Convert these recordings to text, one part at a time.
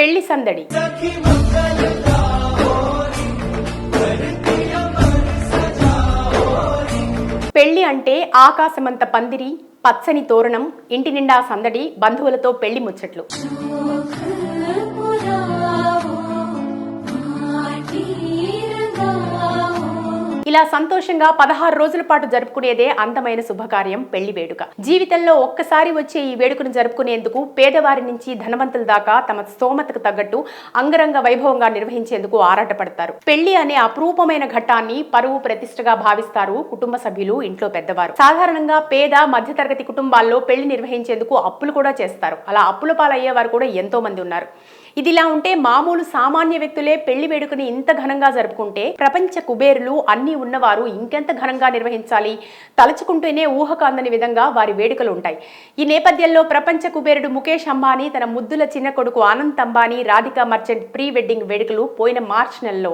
పెళ్ళి సందడి. పెళ్ళి అంటే ఆకాశమంత పందిరి పచ్చని తోరణం ఇంటి నిండా సందడి బంధువులతో పెళ్ళి ముచ్చట్లు. ఇలా సంతోషంగా పదహారు రోజుల పాటు జరుపుకునేదే అందమైన శుభకార్యం పెళ్ళి వేడుక. జీవితంలో ఒక్కసారి వచ్చే ఈ వేడుకను జరుపుకునేందుకు పేదవారి నుంచి ధనవంతుల దాకా తమ స్తోమతకు తగ్గట్టు అంగరంగ వైభవంగా నిర్వహించేందుకు ఆరాటపడతారు. పెళ్ళి అనే అపురూపమైన ఘట్టాన్ని పరువు ప్రతిష్టగా భావిస్తారు కుటుంబ సభ్యులు ఇంట్లో పెద్దవారు. సాధారణంగా పేద మధ్యతరగతి కుటుంబాల్లో పెళ్ళి నిర్వహించేందుకు అప్పులు కూడా చేస్తారు. అలా అప్పుల పాలయ్యే వారు కూడా ఎంతో మంది ఉన్నారు. ఇదిలా ఉంటే మామూలు సామాన్య వ్యక్తులే పెళ్ళి వేడుకని ఇంత ఘనంగా జరుపుకుంటే ప్రపంచ కుబేరులు అన్నీ ఉన్నవారు ఇంకెంత ఘనంగా నిర్వహించాలి? తలుచుకుంటూనే ఊహకు అందని విధంగా వారి వేడుకలు ఉంటాయి. ఈ నేపథ్యంలో ప్రపంచ కుబేరుడు ముఖేష్ అంబానీ తన ముద్దుల చిన్న కొడుకు ఆనంద్ అంబానీ రాధికా మర్చెంట్ ప్రీ వెడ్డింగ్ వేడుకలు పోయిన మార్చ్ నెలలో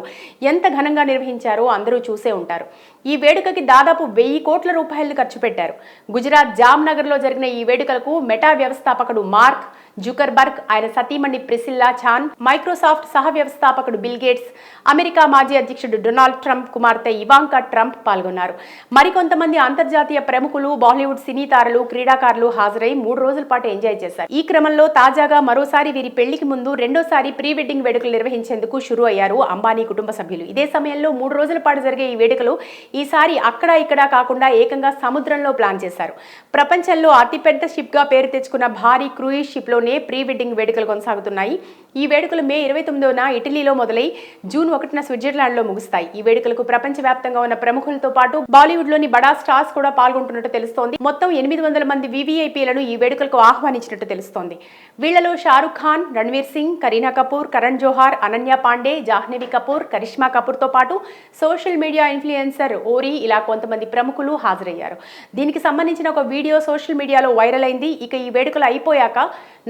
ఎంత ఘనంగా నిర్వహించారో అందరూ చూసే ఉంటారు. ఈ వేడుకకి దాదాపు వెయ్యి కోట్ల రూపాయలు ఖర్చు పెట్టారు. గుజరాత్ జామ్నగర్లో జరిగిన ఈ వేడుకలకు మెటా వ్యవస్థాపకుడు మార్క్ జుకర్బర్గ్ ఆయన సతీమణి ప్రిసిల్లా ఛాన్ మైక్రోసాఫ్ట్ సహ వ్యవస్థాపకుడు బిల్ గేట్స్ అమెరికా మాజీ అధ్యక్షుడు డొనాల్డ్ ట్రంప్ కుమార్తె ఇవాంకా ట్రంప్ పాల్గొన్నారు. మరికొంతమంది అంతర్జాతీయ ప్రముఖులు బాలీవుడ్ సినీ తారలు క్రీడాకారులు హాజరై మూడు రోజుల పాటు ఎంజాయ్ చేశారు. ఈ క్రమంలో తాజాగా మరోసారి వీరి పెళ్ళికి ముందు రెండోసారి ప్రీ వెడ్డింగ్ వేడుకలు నిర్వహించేందుకు షురు అయ్యారు అంబానీ కుటుంబ సభ్యులు. ఇదే సమయంలో మూడు రోజుల పాటు జరిగే ఈ వేడుకలు ఈసారి అక్కడ ఇక్కడ కాకుండా ఏకంగా సముద్రంలో ప్లాన్ చేశారు. ప్రపంచంలో అతిపెద్ద షిప్గా పేరు తెచ్చుకున్న భారీ క్రూయిజ్ షిప్ లోనే ప్రీ వెడ్డింగ్ వేడుకలు కొనసాగుతున్నాయి. ఈ వేడుకలు మే ఇరవై తొమ్మిదవన ఇటలీలో మొదలై జూన్ ఒకటిన స్విట్జర్లాండ్లో ముగుస్తాయి. ఈ వేడుకలకు ప్రపంచవ్యాప్తంగా ఉన్న ప్రముఖులతో పాటు బాలీవుడ్లోని బడా స్టార్స్ కూడా పాల్గొంటున్నట్టు తెలుస్తోంది. మొత్తం ఎనిమిది వందల మంది వివిఐపీలను ఈ వేడుకలకు ఆహ్వానించినట్టు తెలుస్తోంది. వీళ్ళలో షారుఖ్ ఖాన్ రణ్వీర్ సింగ్ కరీనా కపూర్ కరణ్ జోహార్ అనన్య పాండే జాహ్నవి కపూర్ కరిష్మా కపూర్తో పాటు సోషల్ మీడియా ఇన్ఫ్లుయెన్సర్ ఓరి ఇలా కొంతమంది ప్రముఖులు హాజరయ్యారు. దీనికి సంబంధించిన ఒక వీడియో సోషల్ మీడియాలో వైరల్ అయింది. ఇక ఈ వేడుకలు అయిపోయాక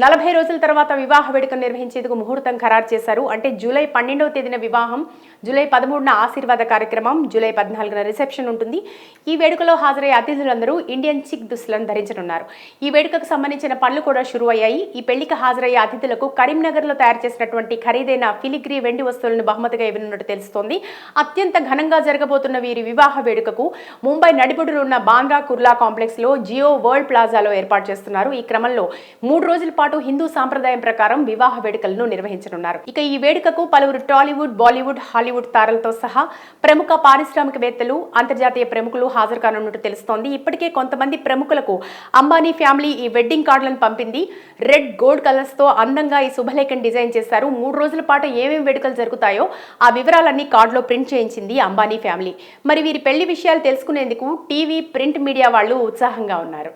నలభై రోజుల తర్వాత వివాహ వేడుకను నిర్వహించేందుకు ముహూర్తం ఖరారు చేశారు. అంటే జూలై పన్నెండవ తేదీన వివాహం జూలై పదమూడున ఆశీర్వాద కార్యక్రమం జూలై పద్నాలుగున రిసెప్షన్ ఉంటుంది. ఈ వేడుకలో హాజరయ్యే అతిథులందరూ ఇండియన్ చిక్ దుస్తులను ధరించనున్నారు. ఈ వేడుకకు సంబంధించిన పనులు కూడా షురు అయ్యాయి ఈ పెళ్ళికి హాజరయ్యే అతిథులకు కరీంనగర్లో తయారు చేసినటువంటి ఖరీదైన ఫిలిగ్రీ వెండి వస్తువులను బహుమతిగా ఇవ్వనున్నట్టు తెలుస్తోంది. అత్యంత ఘనంగా జరగబోతున్న వీరి వివాహ వేడుకకు ముంబై నడిబొడ్డులో ఉన్న బాంద్రా కుర్లా కాంప్లెక్స్లో జియో వరల్డ్ ప్లాజాలో ఏర్పాటు చేస్తున్నారు. ఈ క్రమంలో మూడు రోజుల పాటు పాటు హిందూ సాంప్రదాయం ప్రకారం వివాహ వేడుకలను నిర్వహించనున్నారు. ఇక ఈ వేడుకకు పలువురు టాలీవుడ్ బాలీవుడ్ హాలీవుడ్ తారలతో సహా ప్రముఖ పారిశ్రామికవేత్తలు అంతర్జాతీయ ప్రముఖులు హాజరు కానున్నట్టు తెలుస్తోంది. ఇప్పటికే కొంతమంది ప్రముఖులకు అంబానీ ఫ్యామిలీ ఈ వెడ్డింగ్ కార్డులను పంపింది. రెడ్ గోల్డ్ కలర్స్తో అందంగా ఈ శుభలేఖను డిజైన్ చేశారు. మూడు రోజుల పాటు ఏమేమి వేడుకలు జరుగుతాయో ఆ వివరాలన్నీ కార్డులో ప్రింట్ చేయించింది అంబానీ ఫ్యామిలీ. మరి వీరి పెళ్ళి విషయాలు తెలుసుకునేందుకు టీవీ ప్రింట్ మీడియా వాళ్ళు ఉత్సాహంగా ఉన్నారు.